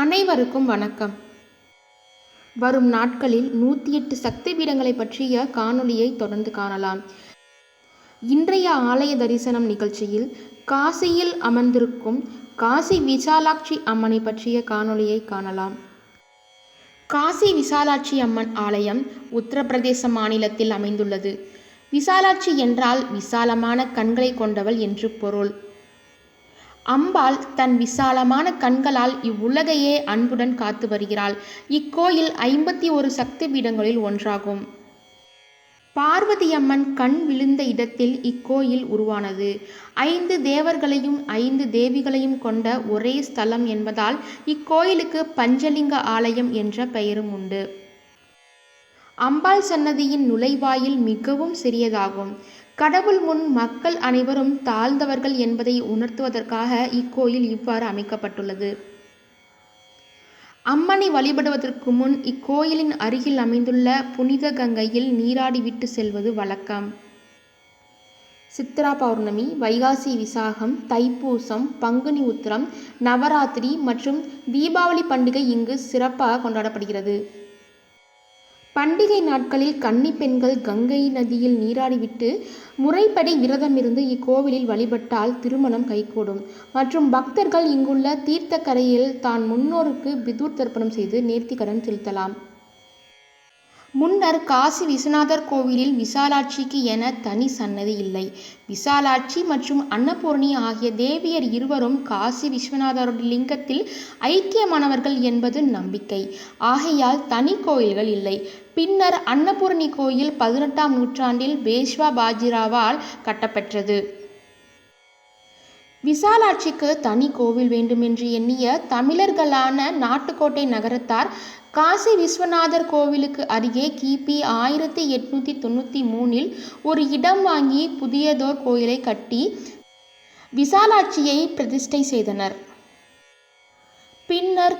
அனைவருக்கும் வணக்கம். வரும் நாட்களில் நூற்றி எட்டு சக்தி பீடங்களை பற்றிய காணொளியை தொடர்ந்து காணலாம். இன்றைய ஆலய தரிசனம் நிகழ்ச்சியில் காசியில் அமர்ந்திருக்கும் காசி விசாலாட்சி அம்மனை பற்றிய காணொளியை காணலாம். காசி விசாலாட்சி அம்மன் ஆலயம் உத்தரப்பிரதேச மாநிலத்தில் அமைந்துள்ளது. விசாலாட்சி என்றால் விசாலமான கண்களை கொண்டவள் என்று பொருள். அம்பாள் தன் விசாலமான கண்களால் இவ்வுலகையே அன்புடன் காத்து வருகிறாள். இக்கோயில் ஐம்பத்தி ஒரு சக்தி பீடங்களில் ஒன்றாகும். பார்வதியம்மன் கண் விழுந்த இடத்தில் இக்கோயில் உருவானது. ஐந்து தேவர்களையும் ஐந்து தேவிகளையும் கொண்ட ஒரே ஸ்தலம் என்பதால் இக்கோயிலுக்கு பஞ்சலிங்க ஆலயம் என்ற பெயரும் உண்டு. அம்பாள் சன்னதியின் நுழைவாயில் மிகவும் சிறியதாகும். கடவுள் முன் மக்கள் அனைவரும் தாழ்ந்தவர்கள் என்பதை உணர்த்துவதற்காக இக்கோயில் இவ்வாறு அமைக்கப்பட்டுள்ளது. அம்மனை வழிபடுவதற்கு முன் இக்கோயிலின் அருகில் அமைந்துள்ள புனித கங்கையில் நீராடிவிட்டு செல்வது வழக்கம். சித்ரா பௌர்ணமி வைகாசி விசாகம் தைப்பூசம் பங்குனி உத்திரம் நவராத்திரி மற்றும் தீபாவளி பண்டிகை இங்கு சிறப்பாக கொண்டாடப்படுகிறது. பண்டிகை நாட்களில் கன்னி பெண்கள் கங்கை நதியில் நீராடிவிட்டு முறைப்படி விரதமிருந்து இக்கோவிலில் வழிபட்டால் திருமணம் கைகூடும். மற்றும் பக்தர்கள் இங்குள்ள தீர்த்தக்கரையில் தான் முன்னோருக்கு பிதூர் தர்ப்பணம் செய்து நேர்த்திக்கடன் செலுத்தலாம். முன்னர் காசி விஸ்வநாதர் கோவிலில் விசாலாட்சிக்கு என தனி சன்னதி இல்லை. விசாலாட்சி மற்றும் அன்னபூர்ணி ஆகிய தேவியர் இருவரும் காசி விஸ்வநாதர் லிங்கத்தில் ஐக்கியமானவர்கள் என்பது நம்பிக்கை. ஆகையால் தனி கோயில்கள் இல்லை. பின்னர் அன்னபூர்ணி கோயில் பதினெட்டாம் நூற்றாண்டில் பேஷ்வா பாஜிராவால் கட்டப்பெற்றது. விசாலாட்சிக்கு தனி கோவில் வேண்டுமென்று எண்ணிய தமிழர்களான நாட்டுக்கோட்டை நகரத்தார் காசி விஸ்வநாதர் கோவிலுக்கு அருகே கிபி ஆயிரத்தி எட்நூற்றி தொண்ணூற்றி மூணில் ஒரு இடம் வாங்கி புதியதோர் கோயிலை கட்டி விசாலாட்சியை பிரதிஷ்டை செய்தனர்.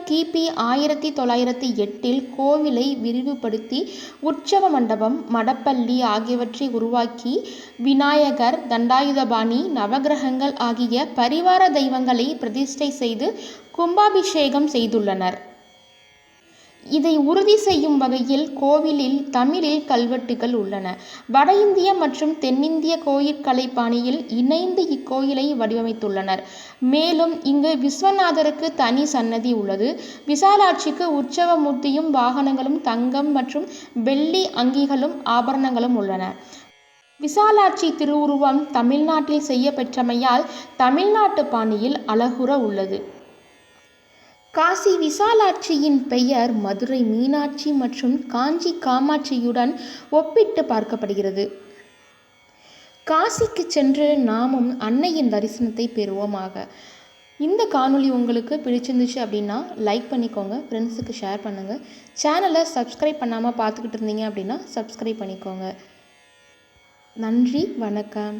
கிபி ஆயிரத்தி தொள்ளாயிரத்தி எட்டில் கோவிலை விரிவுபடுத்தி உற்சவ மண்டபம் மடப்பள்ளி ஆகியவற்றை உருவாக்கி விநாயகர் தண்டாயுதபாணி நவகிரகங்கள் ஆகிய பரிவார தெய்வங்களை பிரதிஷ்டை செய்து கும்பாபிஷேகம் செய்துள்ளனர். இதை உறுதி செய்யும் வகையில் கோவிலில் தமிழில் கல்வெட்டுகள் உள்ளன. வட இந்திய மற்றும் தென்னிந்திய கோயிற்கலை பாணியில் இணைந்து இக்கோயிலை வடிவமைத்துள்ளனர். மேலும் இங்கு விஸ்வநாதருக்கு தனி சன்னதி உள்ளது. விசாலாட்சிக்கு உற்சவ மூர்த்தியும் வாகனங்களும் தங்கம் மற்றும் வெள்ளி அங்கிகளும் ஆபரணங்களும் உள்ளன. விசாலாட்சி திருவுருவம் தமிழ்நாட்டில் செய்யப்பெற்றமையால் தமிழ்நாட்டு பாணியில் அழகுற உள்ளது. காசி விசாலாட்சியின் பெயர் மதுரை மீனாட்சி மற்றும் காஞ்சி காமாட்சியுடன் ஒப்பிட்டு பார்க்கப்படுகிறது. காசிக்கு சென்று நாமும் அன்னையின் தரிசனத்தை பெறுவோமாக. இந்த காணொளி உங்களுக்கு பிடிச்சிருந்துச்சு அப்படின்னா லைக் பண்ணிக்கோங்க ஃப்ரெண்ட்ஸுக்கு ஷேர் பண்ணுங்கள் சேனலை சப்ஸ்கிரைப் பண்ணாமல் பார்த்துக்கிட்டு இருந்தீங்க அப்படின்னா சப்ஸ்கிரைப் பண்ணிக்கோங்க. நன்றி வணக்கம்.